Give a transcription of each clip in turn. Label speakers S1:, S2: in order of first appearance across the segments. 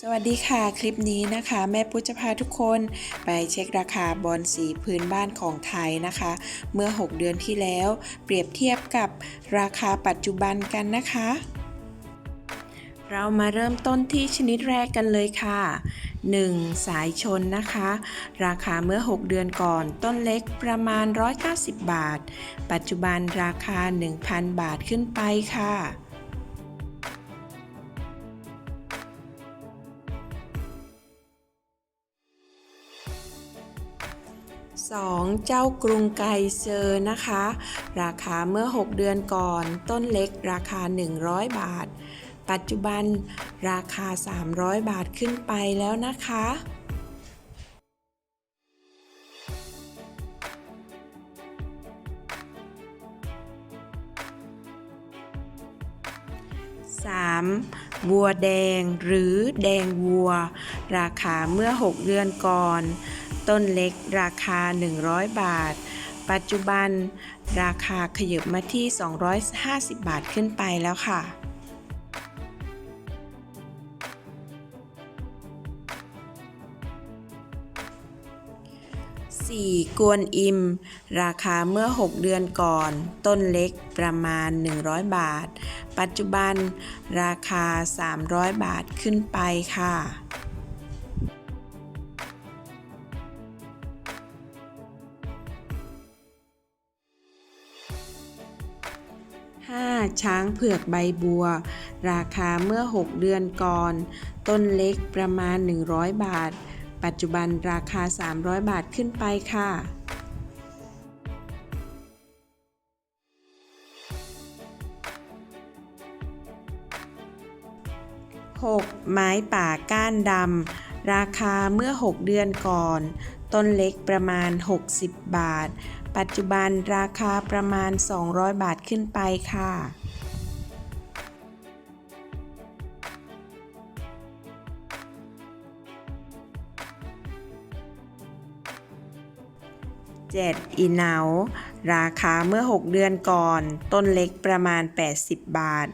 S1: สวัสดีค่ะคลิปนี้นะคะ แม่ปุ้จะพาทุกคนไปเช็คราคาบอลสีพื้นบ้านของไทยนะคะ เมื่อ 6 เดือนที่แล้ว เปรียบเทียบกับราคาปัจจุบันกันนะคะ เรามาเริ่มต้นที่ชนิดแรกกันเลยค่ะ 1. สายชนนะคะ ราคาเมื่อ 6 เดือนก่อน ต้นเล็กประมาณ 190 บาท ปัจจุบันราคา 1,000 บาทขึ้นไปค่ะ 2. เจ้ากรุงไกเซอร์นะคะ ราคาเมื่อ 6 เดือนก่อน ต้นเล็กราคา 100 บาท ปัจจุบันราคา 300 บาทขึ้นไปแล้วนะคะ 3. วัวแดงหรือแดงวัว ราคาเมื่อ 6 เดือนก่อน ต้นเล็กราคา 100 บาท ปัจจุบัน ราคาขยับมาที่ 250 บาทขึ้นไปแล้วค่ะ 4. กวนอิม ราคาเมื่อ 6 เดือนก่อน ต้นเล็กประมาณ 100 บาท ปัจจุบันราคา 300 บาทขึ้นไปค่ะ 5. ช้างเผือกใบบัว ราคาเมื่อ 6 เดือนก่อน ต้นเล็กประมาณ 100 บาท ปัจจุบันราคา 300 บาทขึ้นไปค่ะ 6. ไม้ป่าก้านดำ ราคาเมื่อ 6 เดือนก่อน ต้นเล็กประมาณ 60 บาท ปัจจุบันราคาประมาณ 200 บาทขึ้นไปค่ะ 7. อีเหนาราคาเมื่อ 6 เดือนก่อน ต้นเล็กประมาณ 80 บาท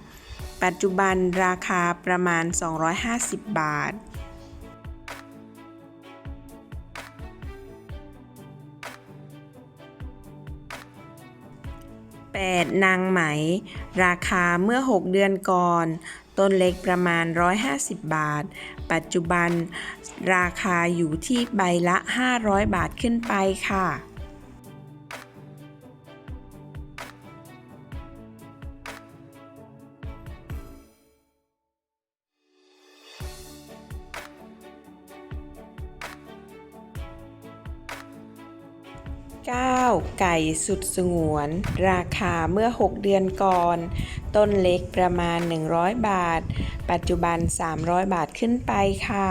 S1: ปัจจุบันราคาประมาณ 250 บาท 8. นางไหม ราคาเมื่อ 6 เดือนก่อน ต้นเล็กประมาณ 150 บาท ปัจจุบัน ราคาอยู่ที่ใบละ 500 บาทขึ้นไปค่ะ 9. ไก่สุดสงวน ราคาเมื่อ 6 เดือนก่อน ต้นเล็กประมาณ 100 บาท ปัจจุบัน 300 บาทขึ้นไปค่ะ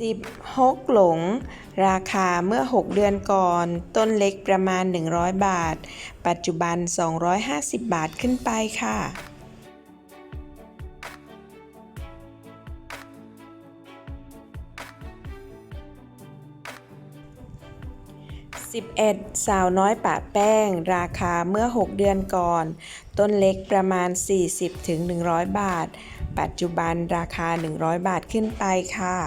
S1: 10. ฮกหลง ราคาเมื่อ 6 เดือนก่อน ต้นเล็กประมาณ 100 บาท ปัจจุบัน 250 บาทขึ้นไปค่ะ 11. สาวน้อยปะแป้ง ราคาเมื่อ 6 เดือนก่อน ต้นเล็กประมาณ 40-100 บาท ปัจจุบันราคา 100 บาทขึ้นไปค่ะ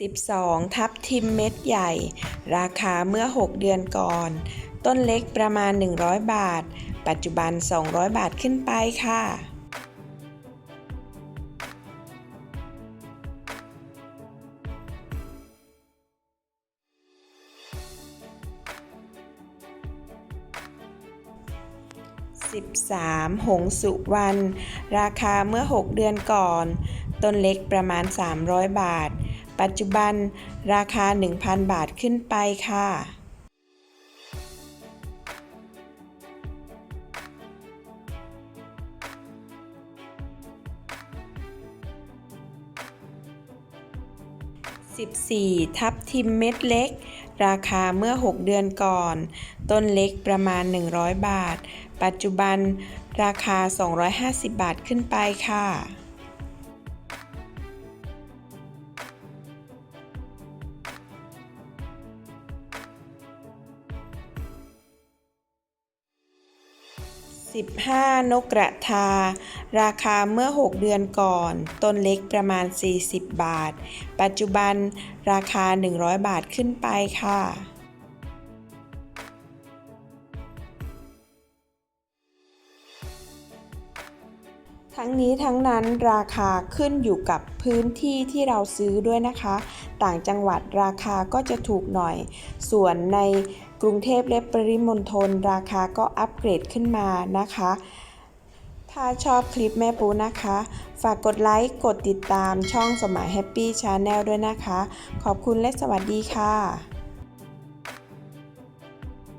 S1: 12. ทับทิมเม็ดใหญ่ ราคาเมื่อ 6 เดือนก่อน ต้นเล็กประมาณ 100 บาท ปัจจุบัน 200 บาทขึ้นไปค่ะ 13. หงสุวรรณราคาเมื่อ 6 เดือนก่อน ต้นเล็กประมาณ 300 บาท ปัจจุบันราคา 1,000 บาทขึ้นไปค่ะ 14. ทับทิมเม็ดเล็ก ราคาเมื่อ 6 เดือนก่อน ต้นเล็กประมาณ 100 บาท ปัจจุบันราคา 250 บาทขึ้นไปค่ะ 15 นกกระทา ราคาเมื่อ 6 เดือนก่อน ต้นเล็กประมาณ 40 บาท ปัจจุบันราคา 100 บาทขึ้นไปค่ะ ทั้งนี้ทั้งนั้นราคาขึ้นอยู่กับพื้นที่ที่เราซื้อด้วยนะคะ ต่างจังหวัดราคาก็จะถูกหน่อย ส่วนใน กรุงเทพและปริมณฑลราคาก็อัปเกรดขึ้นมานะคะ ถ้าชอบคลิปแม่ปูนะคะ ฝากกดไลค์กดติดตามช่องสมัยแฮปปี้ชาแนลด้วยนะคะ ขอบคุณและสวัสดีค่ะ